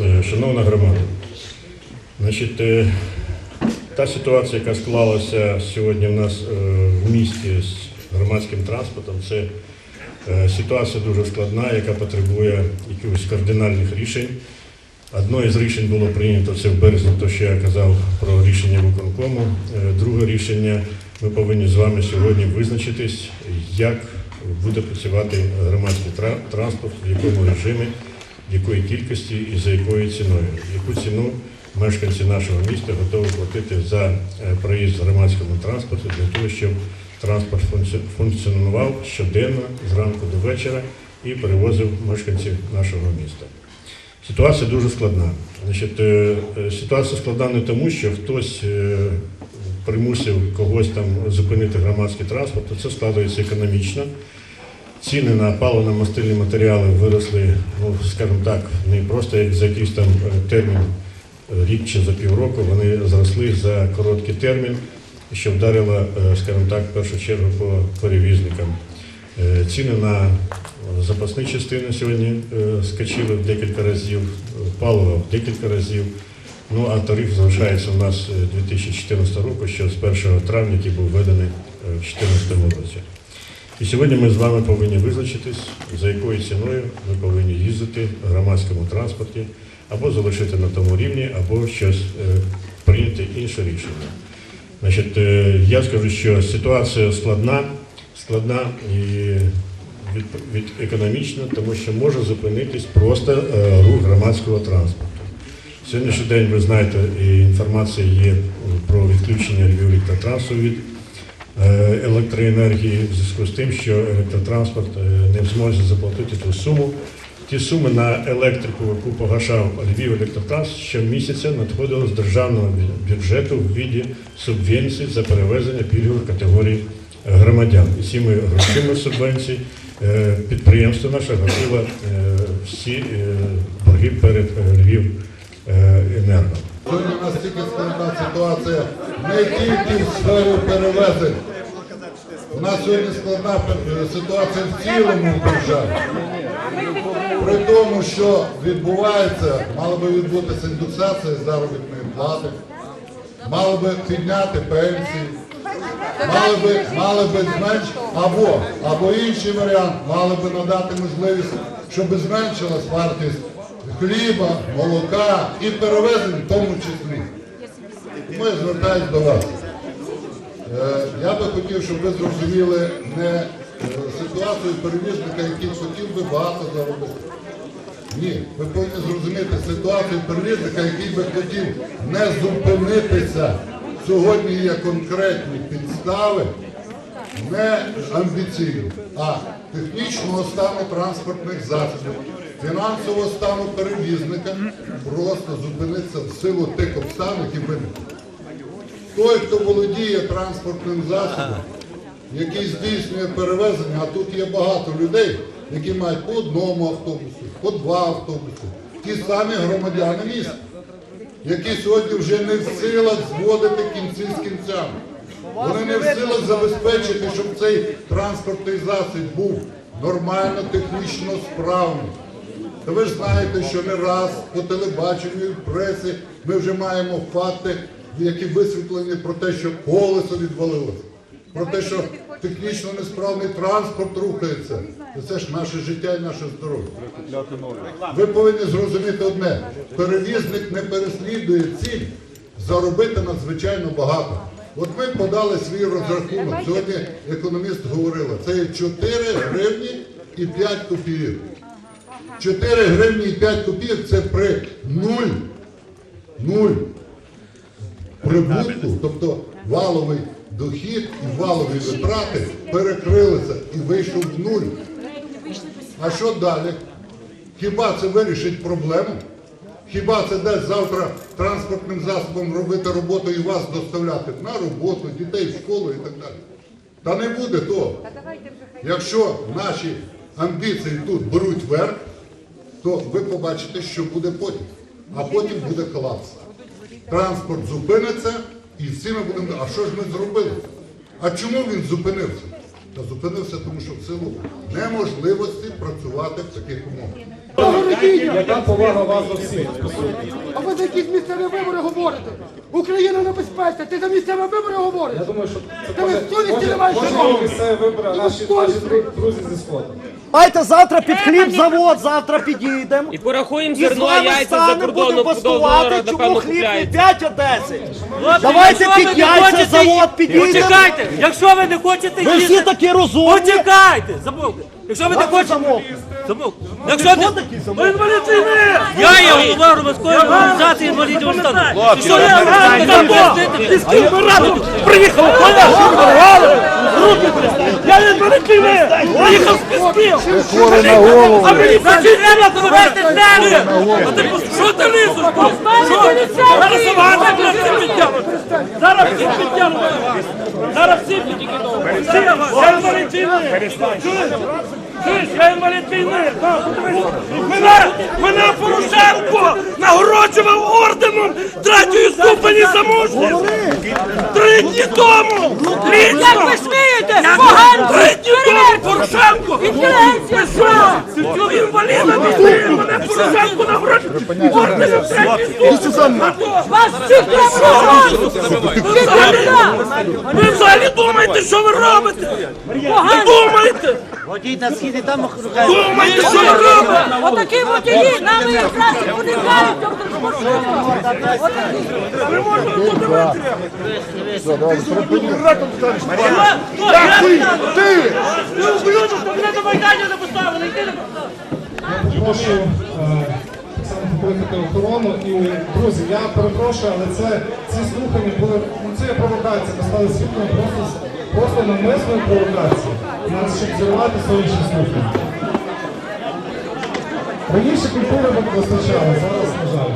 Е, Шановна громада, значить, е, та ситуація, яка склалася сьогодні в нас е, в місті з громадським транспортом, це ситуація дуже складна, яка потребує якихось кардинальних рішень. Одне із рішень було прийнято це в березні, то що я казав про рішення виконкому. Е, Друге рішення ми повинні з вами сьогодні визначитись, як буде працювати громадський транспорт, в якому режимі, в якої кількості і за якою ціною. Яку ціну мешканці нашого міста готові платити за е, проїзд в громадському транспорті для того, щоб транспорт функціонував щоденно зранку до вечора і перевозив мешканців нашого міста. Ситуація дуже складна. Значить, е, е, ситуація складна не тому, що хтось е, примусив когось там зупинити громадський транспорт, то це складається економічно. Ціни на паливно-мастильні матеріали виросли, ну, скажімо так, не просто як за якийсь там термін, рік чи за півроку, вони зросли за короткий термін, що вдарило, скажімо так, в першу чергу по перевізникам. Е, Ціни на запасні частини сьогодні е, скачили в декілька разів, е, паливо в декілька разів. Ну а тариф залишається у нас е, 2014 року, що з 1 травня, який був введений е, в 2014 році. І сьогодні ми з вами повинні визначитись, за якою ціною ми повинні їздити в громадському транспорті, або залишити на тому рівні, або щось е, прийняти інше рішення. Значить, е, я скажу, що ситуація складна, складна і від, від економічно, тому що може зупинитись просто е, рух громадського транспорту. Сьогоднішній день ви знаєте, інформація є про відключення електротрансу від е, електроенергії в зв'язку з тим, що електротранспорт е, не в змозі заплатити ту суму. Ті суми на електрику, яку погашав Львів електротранс, щомісяця надходило з державного бюджету в віді субвенцій за перевезення пільгових категорій е, громадян. І цими грошима субвенцій е, підприємство наше гасило е, всі е, борги перед Львів енерго. Сьогодні у нас тільки складна ситуація не тільки в сфері перевезень. У нас сьогодні складна ситуація в цілому державі. При тому, що відбувається, мала би відбутися індексація заробітної плати, мали би підняти пенсії, мали би, мали би зменшити, або, або інший варіант, мали би надати можливість, щоб зменшилась вартість хліба, молока і перевезень в тому числі. Тому я до вас. Е, Я би хотів, щоб ви зрозуміли не е, ситуацію перевізника, який хотів би багато заробити. Ні, ви повинні зрозуміти ситуацію перевізника, який би хотів не зупинитися. Сьогодні є конкретні підстави, не амбіційні, а технічного стану транспортних засобів, фінансового стану перевізника просто зупиниться в силу тих обставин, які виникли. Той, хто володіє транспортним засобом, який здійснює перевезення, а тут є багато людей, які мають по одному автобусу, по два автобуси, ті самі громадяни міста, які сьогодні вже не в силах зводити кінці з кінцями. Вони не в силах забезпечити, щоб цей транспортний засіб був нормально технічно справний. Та ви ж знаєте, що не раз по телебаченню і пресі ми вже маємо факти, які висвітлені про те, що колесо відвалилося, про те, що технічно несправний транспорт рухається. Це ж наше життя і наше здоров'я. Ви повинні зрозуміти одне: перевізник не переслідує ціль заробити надзвичайно багато. От ми подали свій розрахунок. Сьогодні економіст говорила, це є 4 гривні і 5 копійок. 4 гривні і 5 копійок це при нуль, нуль прибутку, тобто валовий дохід і валові витрати перекрилися і вийшов в нуль. А що далі? Хіба це вирішить проблему? Хіба це дасть завтра транспортним засобам робити роботу і вас доставляти на роботу, дітей в школу і так далі? Та не буде того. Якщо наші амбіції тут беруть верх, то ви побачите, що буде потім. А потім буде колапс. транспорт зупиниться і всі ми будемо. А що ж ми зробили? А чому він зупинився? Та зупинився, тому що в силу неможливості працювати в таких умовах. Яка повага вас до всіх? А ви за якісь місцеві вибори говорите? Україна небезпечна, ти за місцеві вибори говориш? Я думаю, що Та ви совісті не маєте кожен шановні. місцевий вибори, ви наші, наші дру- друзі зі сходу. Давайте завтра під хліб завод, завтра підійдемо. І порахуємо І з зерно, вами яйця за станемо, кордону будемо по бастувати, долара, чому хліб не купляється. 5, а 10. Давайте під яйця завод підійдемо. Почекайте, якщо ви не хочете Ви всі їсти, такі розумні. почекайте, замовкайте. Якщо ви не хочете, замовкнемо. Замовкайте. Якщо такий замовкнений? Інвалід війни! Я є голова громадської організації інвалідів стану. І що я радий того? І з ким ми разом приїхали? Коля, шурвали, руки, блядь. Я інвалід війни! Приїхав з пісків! А мені значить треба завести землю! А ти що ти лізеш? Що? Зараз всі підтягнуть. Зараз всі підтягнуть. Зараз всі. Я інвалід війни. Чуєш? Я інвалід війни. Мене, мене Порошенко нагороджував орденом третьої ступені за. Три дні тому. Як ви смієте? Три дні тому Порошенко. Інтелігенція зла! Цього інваліда війни мене Порошенко нагороджував орденом третьої ступені. Вас всіх треба нагороджувати! Ви взагалі, ви взагалі думаєте, що ви робите? Ви думаєте? Думаєте, що ви робите? Отакі водії нами якраз і уникають автошкодження. Отакі. Ви ублюдок, то мене до Майдану не поставили, йди не Прошу саме так само покликати охорону. І, друзі, я перепрошую, але це ці слухання були, ну це є провокація, ми стали свідками просто, просто навмисної провокації. Нас щоб зірвати сонячні слухання. Раніше культури вистачало, зараз, на жаль.